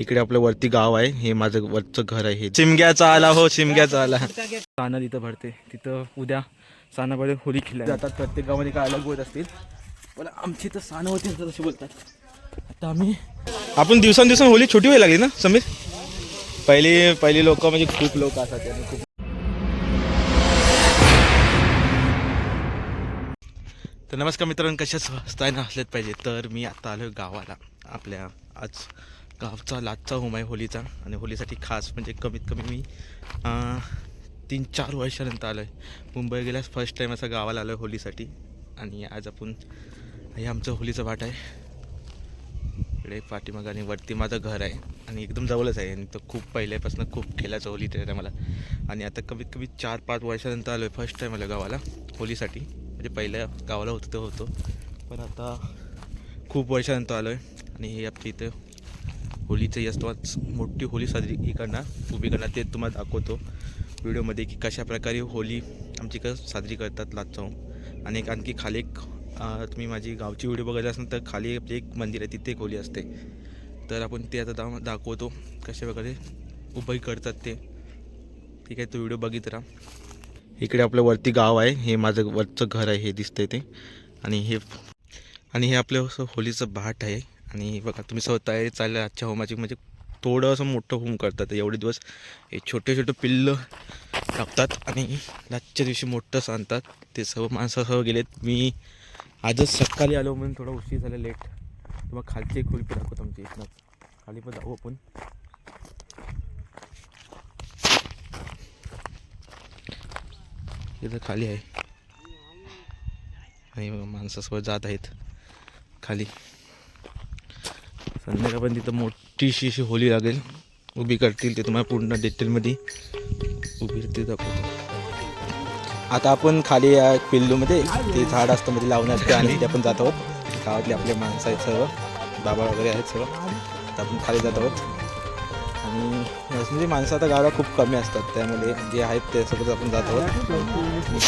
इकडे आपलं वरती गाव आहे. हे माझं वरचं घर आहे. हे चिमग्याचा आला हो चिमग्याचा आला साना तिथं भरते. तिथं उद्या सानाकडे होली खेळल्या जातात प्रत्येक गावामध्ये काय अलग होत असतील. पण आमची तर सानं होती तसे बोलतात. आता आम्ही आपण दिवसांदिवसां होली छोटी व्हायला लागली ना समीर? पहिली पहिली लोक म्हणजे खूप लोक आणि खूप तर नमस्कार मित्रांनो कशा स्वस्ताय ना असलेच पाहिजे. तर मी आता आलो गावाला. आपल्या आज गावचा लाचचा होम आहे होलीचा आणि होलीसाठी खास म्हणजे कमीत कमी मी तीन चार वर्षानंतर आलो आहे मुंबई गेल्यास फर्स्ट टाईम असं गावाला आलो आहे होलीसाठी. आणि आज आपण हे आमचं होलीचं वाट आहे. इकडे पाठीमागं आणि वरती माझं घर आहे. आणि एकदम जवळच आहे. आणि तो खूप पहिल्यापासून खूप खेळायचं होली ते मला. आणि आता कमीत कमी चार पाच वर्षानंतर आलो आहे फर्स्ट टाईम आलो गावाला होलीसाठी. म्हणजे पहिल्या गावाला होतं ते होतो. पण आता खूप वर्षानंतर आलो आहे आणि हे आपल्या इथं होलीचं असतो मोठी होली साजरी ही करणार उभी करणार ते तुम्हाला दाखवतो. व्हिडिओमध्ये की कशा प्रकारे होली आमची कसं साजरी करतात लाचजाऊन आणि एक आणखी खाली एक तुम्ही माझी गावची व्हिडिओ बघायला असेल तर खाली आपली एक मंदिर आहे तिथे एक होली असते. तर आपण ते आता दा दाखवतो कशा प्रकारे करतात ते. ठीक आहे तो व्हिडिओ बघित राहा. इकडे आपलं वरती गाव आहे हे माझं वरचं घर आहे हे दिसतंय ते. आणि हे आणि हे आपलं असं होलीचं भाट आहे. आणि बघा तुम्ही स्वतः तयारी चालली आजच्या होमाची म्हणजे थोडं असं मोठं होम करतात. एवढे दिवस हे छोटे छोटे पिल्लं टाकतात आणि आजच्या दिवशी मोठं सांगतात ते सर्व माणसं सर्व गेलेत. मी आजच सकाळी आलो म्हणून थोडा उशीर झाला लेट तर मग खालची एक खोली पण दाखवतो आमची. इथनं खाली पण जाऊ आपण. इथं खाली आहे. आणि माणसासोबत जात आहेत खाली. संध्याकाळ पण तिथं मोठीशी अशी होली लागेल. उभी करतील ते तुम्हाला पूर्ण डिटेलमध्ये उभी ते दाखवतो. आता आपण खाली या पिल्लूमध्ये ते झाड असतं मध्ये लावून असतं आणि तिथे आपण जात आहोत. गावातले आपले माणसं आहेत सर्व. बाबा वगैरे आहेत सर्व. तर आपण खाली जात आहोत. आणि म्हणजे माणसं आता गावाला खूप कमी असतात. त्यामुळे जे आहेत त्यासोबत आपण जात आहोत.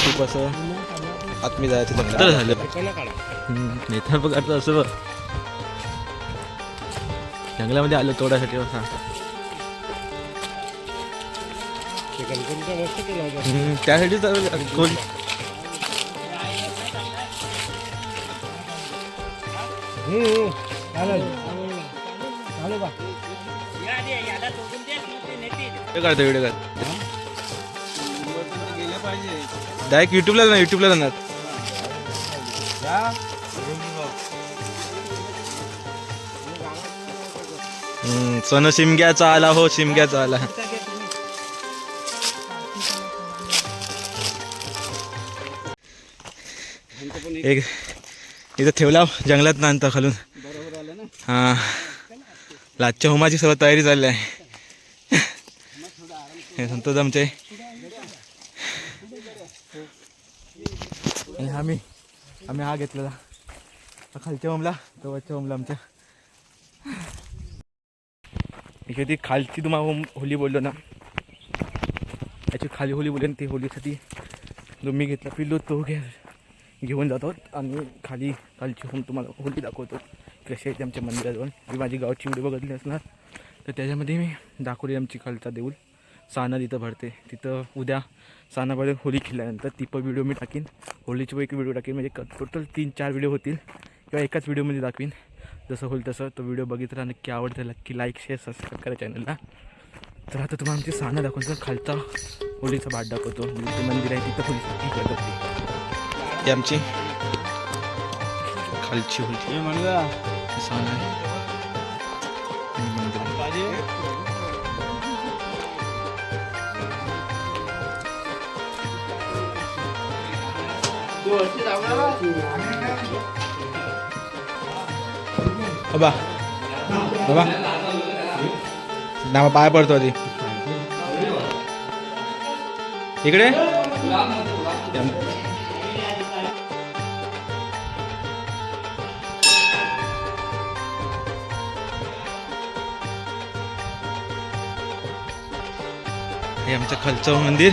खूप असं आत्मी जायचं झालं. नेता बघ असं बघ. जंगलामध्ये आलो तोडासाठी असं हम्म, त्यासाठी तर कोण काढतो व्हिडिओ काढ. डायरेक्ट युट्यूबला जाणार युट्यूबला जाणार. सन सण शिमग्याचा आला हो शिमग्याचा आला एक इथं ठेवला जंगलात ना आणता खालून. हा. लाजच्या होमाची सर्व तयारी चालली आहे. हे संतोष आमचे. आम्ही आम्ही हा घेतलेला. खालच्या होमला तो वरच्या होमला आमच्या. इकडे ती खालची तुम्हाला होली बोललो ना त्याची खाली होली बोलली ती होलीसाठी जो मी घेतला पिल्लू तो घे घेऊन जातो आणि खाली खालची होम तुम्हाला होली दाखवतो. कशी आहे आमच्या मंदिराजवळ. मी माझी गावची व्हिडिओ बघितली असणार तर त्याच्यामध्ये मी दाखवली आमची खालचा देऊल साना तिथं भरते. तिथं उद्या सानामध्ये होली खेळल्यानंतर ती पण व्हिडिओ मी टाकीन. होलीची पण एक व्हिडिओ टाकीन. म्हणजे टोटल तीन चार व्हिडिओ होतील किंवा एकाच व्हिडिओमध्ये दाखवीन. जसं होईल तसं तो व्हिडिओ बघितला नक्की आवडतं नक्की लाईक शेअर सबस्क्राईब करा चॅनलला तर आता तुम्हाला आमची साना दाखवतो खालचा होलीचा भाट दाखवतो. म्हणजे ते मंदिर आहे तिथं होली ती आमची खालची होली साना आहे. बाबा. बाबा. नामा पाय पडतो आधी. इकडे? हे आमचं खालचं मंदिर.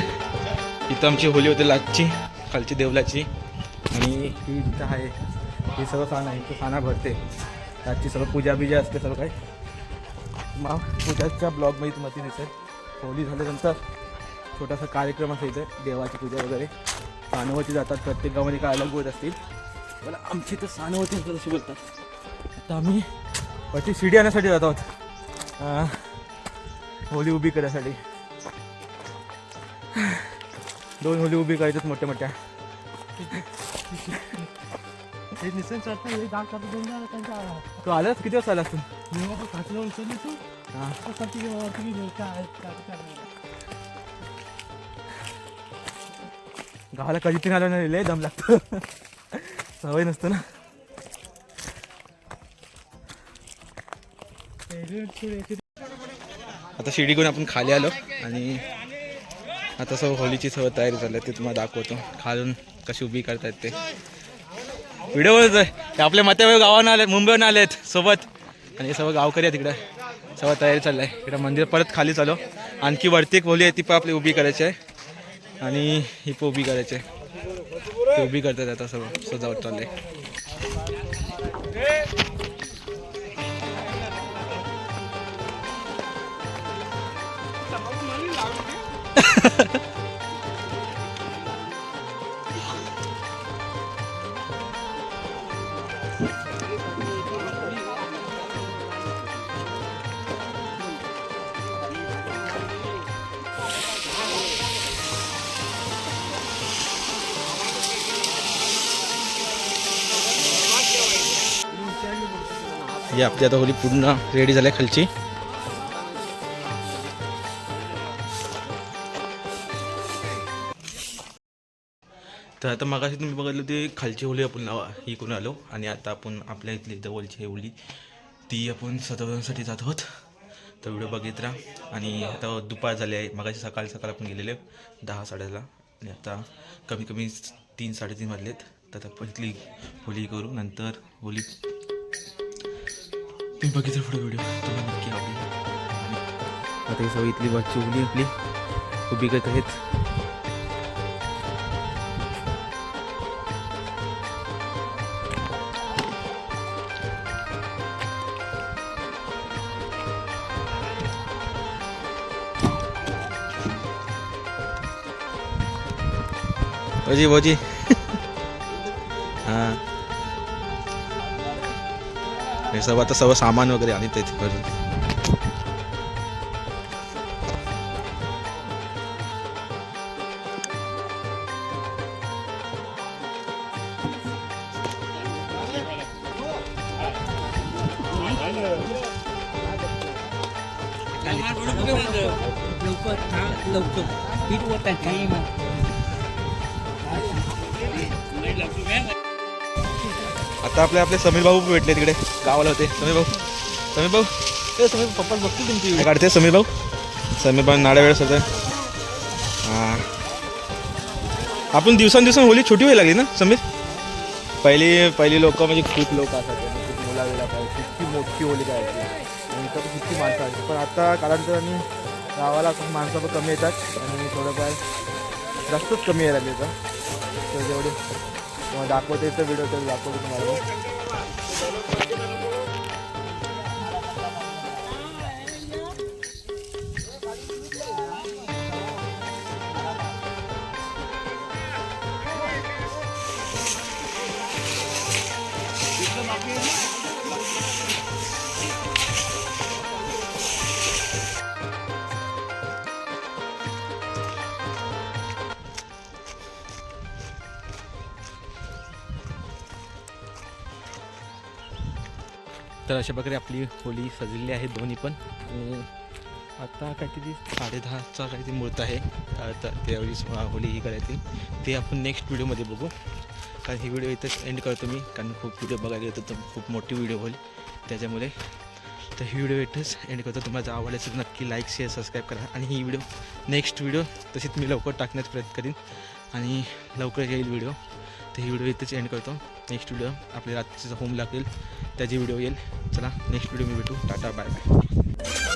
इथं आमची होली होती लागची खालची देवलाची. आणि ही इथं आहे. ही सर्व आहे इथं खाना भरते. आजची सर्व पूजा बिजा असते सर्व काही. मा पूजाच्या ब्लॉगमध्ये तुम्हाला ती दिसेल. होली झाल्यानंतर छोटासा कार्यक्रम असेल इथे देवाची पूजा वगैरे. सानवती जातात प्रत्येक गावामध्ये काय अलग होत असतील. मला आमची इथं सानवती असतात अशी बोलतात. आता आम्ही वरती शिडी आणण्यासाठी जात आहोत. होली होळी उभी करण्यासाठी दोन होली उभी करायच्यात मोठ्या मोठ्या. हे निसर्ग चढता हे त्यांच्या तू आलास किती वाजता आलास तू उचलली हां. काय गावाला कधी तरी आलं नाही लय दम लागतो. सवय नसतो ना. आता शिडी घेऊन आपण खाली आलो आणि आता सर्व होलीची सर्व तयारी झाली आहे, ते तुम्हाला दाखवतो. खालून कशी उभी करतायत ते. व्हिडिओवरच आहे. ते आपल्या मत्या गावानं आले मुंबईहून आहेत सोबत. आणि हे सर्व गावकरी आहे तिकडे सर्व तयारी चाललं आहे इकडं मंदिर परत खाली चालो. आणखी वरती एक होली आहे ती पण आपली उभी करायची आहे. आणि ही पण उभी करायची आहे. ते उभी करतात आता सर्व सजावट चाललंय ही आपली आता होली पूर्ण रेडी झाली आहे खालची. तर आता मगाशी तुम्ही बघितलं ते खालची होली आपण लावा ही करून आलो आणि आता आपण आपल्या इथली जवळची होली ती आपण सजवण्यासाठी जात आहोत. तर व्हिडिओ बघित राहा. आणि आता दुपार झाले आहे. मगाशी सकाळ सकाळ आपण गेलेले दहा साडेला आणि आता कमी कमी तीन साडेतीन वाजलेत. तर आता आपण इथली होली करू. नंतर होली मी बघितलं पुढे व्हिडिओ तुम्हाला नक्की आवडेल आता ही सवय इथली बाजची उभी आपली. उभी करत आहेत. भोजी भोजी. हे सर्व आता सर्व सामान वगैरे आणि ते करून लवकर. आता आपले आपले समीर भाऊ भेटले तिकडे. गावाला होते. समीर भाऊ. समीर भाऊ. ए समीर पप्पा बघतो तुमची काढते समीर भाऊ? समीर भाऊ नाड्या वेळेस होतं हां. आपण दिवसांदिवसां होली छोटी व्हायला लागली ना समीर? पहिली पहिली लोक म्हणजे खूप लोक असायचे आणि खूप मुला वेळा पाहिजे किती मोठी होली इथं पण किती माणसं आहेत पण आता कालांतराने गावाला खूप माणसं पण कमी येतात. आणि थोडंफार जास्तच कमी यायला लागले तर जेवढे तुम्हाला दाखवते येतं व्हिडिओ तर दाखवतो तुम्हाला. तर अशा प्रकारे आपली होली सजलेली आहे दोन्ही पण. आता काहीतरी साडेदहाचा काहीतरी मुहूर्त आहे. तर त्यावेळी होली ही करायची. ते आपण नेक्स्ट व्हिडिओमध्ये बघू. कारण ही व्हिडिओ इथंच एंड करतो मी. कारण खूप व्हिडिओ बघायला येतो. तर खूप मोठी व्हिडिओ होईल. त्याच्यामुळे तर ही व्हिडिओ इथंच एंड करतो. तुम्हाला जर आवडली तर नक्की लाईक शेअर सबस्क्राईब करा. आणि ही व्हिडिओ नेक्स्ट व्हिडिओ तशीच मी लवकर टाकण्याचा प्रयत्न करीन. आणि लवकर येईल व्हिडिओ तर ही व्हिडिओ इथेच एंड करतो. नेक्स्ट व्हिडिओ आपल्या रात्रीचा होम लागेल. त्याची व्हिडिओ येईल. चला नेक्स्ट व्हिडिओ मी भेटू. Tata bye bye